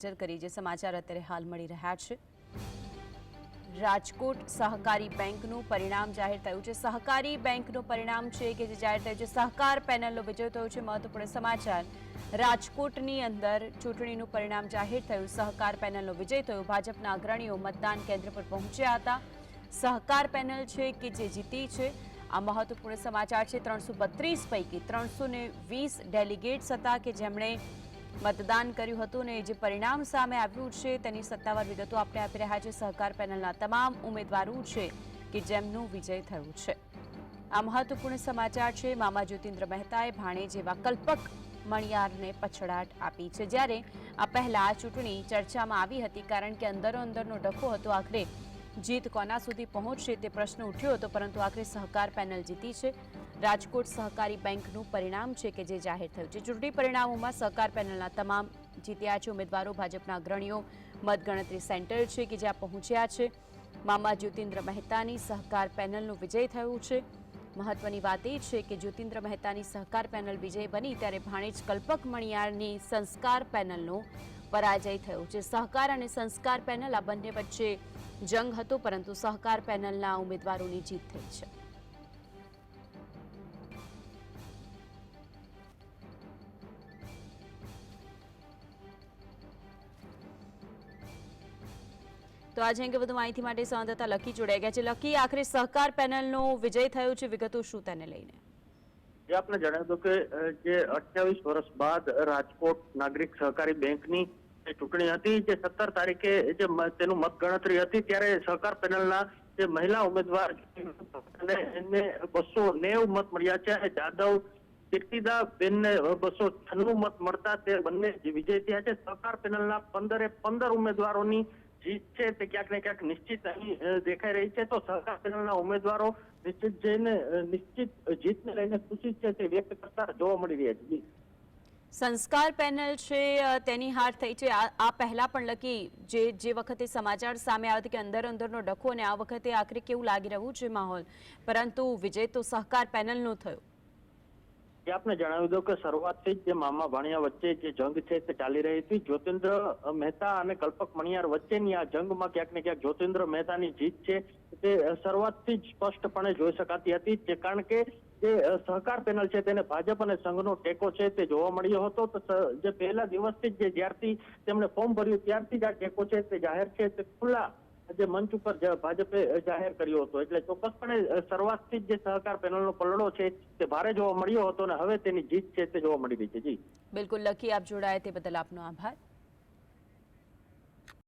કરી જે સમાચાર અત્યારે હાલ મળી રહ્યા છે. રાજકોટ સહકારી બેંકનું પરિણામ જાહેર થયું છે. સહકારી બેંકનું પરિણામ છે કે જે જાહેર થયું છે? સહકાર પેનલનો વિજય થયો છે મહત્વપૂર્ણ સમાચાર. રાજકોટની અંદર ચૂંટણીનું પરિણામ જાહેર થયું. સહકાર પેનલનો વિજય થયો. ભાજપના અગ્રણીઓ મતદાન કેન્દ્ર પર પહોંચ્યા હતા. સહકાર પેનલ છે કે જે જીતી છે? આ મહત્વપૂર્ણ સમાચાર છે. ત્રણસો પૈકી ત્રણસો ડેલિગેટ્સ હતા કે જેમણે મતદાન કર્યું હતું અને જે પરિણામ સામે આવ્યું છે તેની સત્તાવાર વિગતો આપણે આપી રહ્યા છે સહકાર પેનલના તમામ ઉમેદવારો છે કે જેમનું વિજય થયું છે. આ મહત્વપૂર્ણ સમાચાર છે, મામા જ્યોતિન્દ્ર મહેતાએ ભાણે જેવા કલ્પક મણિયારને પછડાટ આપી છે. જ્યારે આ પહેલા આ ચૂંટણી ચર્ચામાં આવી હતી કારણ કે અંદરો અંદરનો ડખો હતો, આખરે જીત કોના સુધી પહોંચશે તે પ્રશ્ન ઉઠ્યો હતો, પરંતુ આખરે સહકાર પેનલ જીતી છે. રાજકોટ સહકારી બેંકનું પરિણામ છે કે જે જાહેર થયું છે. ચૂંટણી પરિણામોમાં સહકાર પેનલના તમામ જીત્યા છે ઉમેદવારો. ભાજપના અગ્રણીઓ મતગણતરી સેન્ટર છે કે જ્યાં પહોંચ્યા છે. મામા જ્યોતિન્દ્ર મહેતાની સહકાર પેનલનું વિજય થયું છે. મહત્વની વાત એ છે કે જ્યોતિન્દ્ર મહેતાની સહકાર પેનલ વિજય બની ત્યારે ભાણેજ કલ્પક મણિયારની સંસ્કાર પેનલનો પરાજય થયો છે. સહકાર અને સંસ્કાર પેનલ આ બંને વચ્ચે જંગ હતો, પરંતુ સહકાર પેનલના ઉમેદવારોની જીત થઈ છે. તો આજે અંગે વધુ માહિતી માટે સંવાદદાતા લકી જોડાઈ ગયા છે. લકી, આખરે સહકાર પેનલનો વિજય થયો છે. વિગતો શું તેને લઈને? જે જણાવ્યું જણાવી કે જે અઠ્યાવીસ વર્ષ બાદ રાજકોટ નાગરિક સહકારી બેંકની ચૂંટણી હતી, જે સત્તર તારીખે જે તેનું મતગણતરી હતી, ત્યારે સહકાર પેનલના જે મહિલા ઉમેદવાર એમને બસો નેવ મત મળ્યા છે અને જાદવ કીર્તિદા બેનને બસો છન્નું મત મળતા તે બંને વિજય થયા છે સહકાર પેનલના પંદરે પંદર ઉમેદવારોની જીત છે તે ક્યાંક ને ક્યાંક નિશ્ચિત અહીં દેખાઈ રહી છે તો સહકાર પેનલના ઉમેદવારો નિશ્ચિત જઈને નિશ્ચિત જીતને લઈને ખુશી છે તે વ્યક્ત કરતા જોવા મળી રહ્યા છે. સંસ્કાર પેનલ છે તેની હાર થઈ છે. આ પહેલા પણ લકી જે જે વખતે સમાચાર સામે આવ્યા કે અંદર અંદરનો ડખો અને આ વખતે આખરે કેવું લાગી રહ્યું છે માહોલ? પરંતુ વિજય, તો સહકાર પેનલનો થયો. આપને જણાવી દઉં કે શરૂઆતથી જ જે મામા ભાણિયા વચ્ચે જે જંગ છે તે ચાલી રહી હતી. જ્યોતિન્દ્ર મહેતા અને કલ્પક મણિયાર વચ્ચેની આ જંગમાં ક્યાંક ને ક્યાંક જ્યોતિન્દ્ર મહેતાની જીત છે. તે શરૂઆતથી જ સ્પષ્ટપણે જોઈ શકાતી હતી. કારણ કે જે સહકાર પેનલ છે તેને ભાજપ અને સંઘનો ટેકો છે તે જોવા મળ્યો હતો. તો જે પહેલા દિવસથી જ જ્યારથી તેમણે ફોર્મ ભર્યું ત્યારથી જ આ ટેકો છે તે જાહેર છે. તે ખુલ્લા જે મંચ ઉપર ભાજપે જાહેર કર્યો હતો. એટલે ચોક્કસપણે શરૂઆતથી જ સહકાર પેનલનો પલડો છે તે ભારે જોવા મળ્યો હતો અને હવે તેની જીત છે તે જોવા મળી રહી છે. જી. બિલકુલ, લકી આપ જોડાયા તે બદલ આપનો આભાર.